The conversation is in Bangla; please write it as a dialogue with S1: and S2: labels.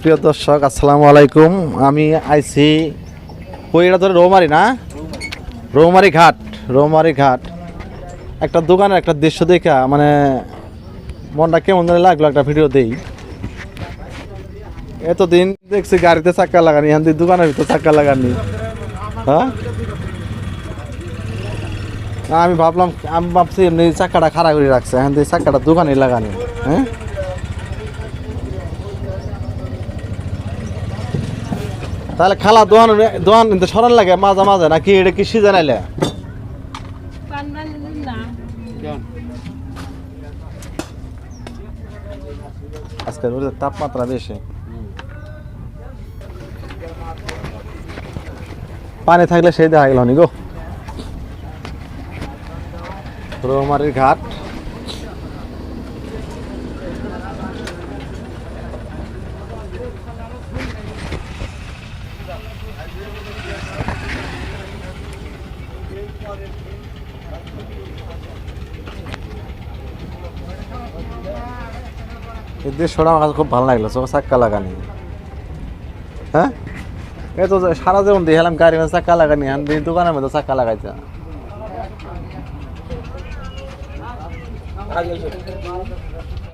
S1: প্রিয় দর্শক, আসসালামু আলাইকুম। আমি আইছি কই এটা ধরে রৌমারি না? রৌমারি ঘাট রৌমারি ঘাট। একটা দোকানের একটা দৃশ্য দেখা মানে মনটা কেমন জানি লাগল একটা ভিডিও দেই। এতদিন দেখছি গাড়িতে চাক্কা লাগানি, এখন দেখি দোকানের ভিতরে চাক্কা লাগানি। হ্যাঁ? আমি ভাবলাম, আমি ভাবছি এমনি চাক্কাটা খাড়া করে রাখছে, এখন দেখি চাক্কাটা দোকানে লাগানি হ্যাঁ? তাহলে খালা দোয়ান দোয়ান কিন্তু সরান লাগে মাঝে মাঝে নাকি এটা কি সিজন আইলে? রোদের তাপমাত্রা বেশি। পানি থাকলে সেই দেখা গেল নি গো। রৌমারির ঘাট। এই দৃশ্যটা আমার কাছে খুব ভালো লাগল, চোখ চাক্কা লাগানি হ্যাঁ? এই তো সারা জীবন দিয়ে হেলাম গাড়ি মধ্যে চাক্কা লাগানি এখন দিন দোকানের মধ্যে চাক্কা লাগাইছে